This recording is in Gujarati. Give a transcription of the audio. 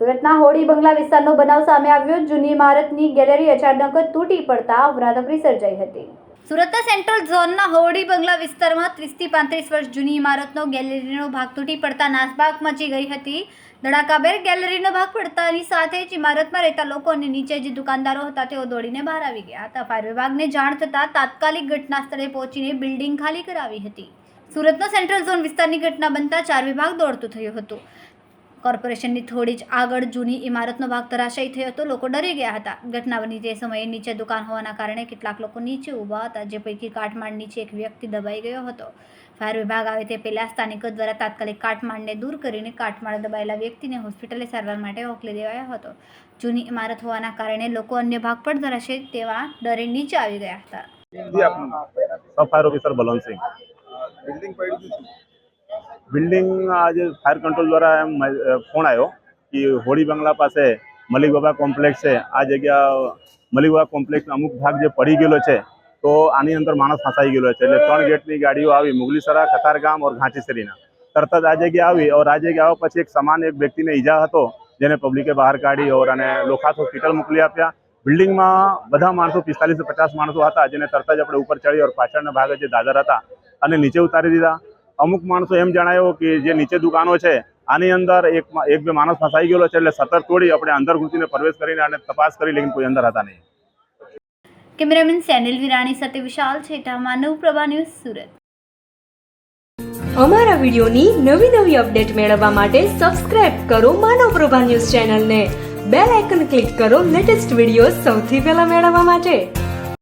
સુરતના હોડી બંગલા વિસ્તારનો બનાવ સામે આવ્યો. જૂની ઇમારતની ગેલેરી અચાનક તૂટી પડતા અફરાતફરી સર્જાઈ હતી. સુરતના સેન્ટ્રલ ઝોનના હોડી બંગલા વિસ્તારમાં ત્રીસથી પાંત્રીસ વર્ષ જૂની ઇમારતનો ગેલેરીનો ભાગ તૂટી પડતા નાસભાગ મચી ગઈ હતી. ધડાકાભેર ગેલેરીનો ભાગ પડતાની સાથે જ ઇમારતમાં રહેતા લોકો અને નીચે જે દુકાનદારો હતા તેઓ દોડીને બહાર આવી ગયા હતા. ફાયર વિભાગને જાણ થતાં તાત્કાલિક ઘટના સ્થળે પહોંચીને બિલ્ડિંગ ખાલી કરાવી હતી. સુરતનો સેન્ટ્રલ ઝોન વિસ્તારની ઘટના બનતા ચાર વિભાગ દોડતું થયું હતું. કોર્પોરેશનની થોડી જ આગળ જૂની ઇમારતનો ભાગ ધરાશયી થયો હતો. લોકો ડરી ગયા હતા. ઘટના બની તે સમયે નીચે દુકાન હોવાના કારણે કેટલાક લોકો નીચે ઊભા હતા જે પૈકી કાટમાળ નીચે એક વ્યક્તિ દબાઈ ગયો હતો. ફાયર વિભાગ આવે તે પહેલાં સ્થાનિકો દ્વારા તાત્કાલિક કાટમાળને દૂર કરીને કાટમાળ દબાયેલા વ્યક્તિને હોસ્પિટલે સારવાર માટે મોકલી દેવાયો હતો. જૂની ઇમારત હોવાના કારણે લોકો અન્ય ભાગ પણ ધરાશે તેવા ડરે નીચે આવી ગયા હતા. ફાયર ઓફિસર બલવંતસિંહ બિલ્ડિંગ પડી ગયું છે. બિલ્ડિંગ આજે ફાયર કંટ્રોલ દ્વારા એમ ફોન આવ્યો કે હોળી બંગલા પાસે મલિક બાબા કોમ્પ્લેક્સ છે. આ જગ્યા, મલિક બાબા અમુક ભાગ જે પડી ગયેલો છે, તો આની અંદર માણસ ફસાઈ ગયેલો છે. એટલે ત્રણ ગેટની ગાડીઓ આવી, મુગલીસરા કતારગામ ઓર ઘાંચીસરીના તરત જ આ જગ્યા આવી ઓર આ જગ્યા આવ્યા પછી એક સમાન એક વ્યક્તિને ઈજા હતો, જેને પબ્લિકે બહાર કાઢી ઓર અને લોખાસ હોસ્પિટલ મોકલી આપ્યા. બિલ્ડિંગમાં બધા માણસો, પિસ્તાલીસ પચાસ માણસો હતા, જેને તરત જ આપણે ઉપર ચડી ઓર પાછળના ભાગે જે દાદર હતા, અને નીચે ઉતારી દીધા. અમુક માણસો એમ જણાયો કે જે નીચે દુકાનો છે આની અંદર એક એક બે માણસ ફસાઈ ગયેલો છે એટલે સતત તોડી આપણે અંદર ઘૂસીને પ્રવેશ કરીને અને તપાસ કરી લેકિન કોઈ અંદર હતા નહીં. કેમેરામેન સેનિલ વિરાણી સાથે વિશાલ છેટા માનવ પ્રભા ન્યૂઝ સુરત. અમારા વિડિયોની નવી નવી અપડેટ મેળવવા માટે સબસ્ક્રાઇબ કરો માનવ પ્રભા ન્યૂઝ ચેનલને. બેલ આઇકન ક્લિક કરો લેટેસ્ટ વીડિયો સૌથી પહેલા મેળવવા માટે.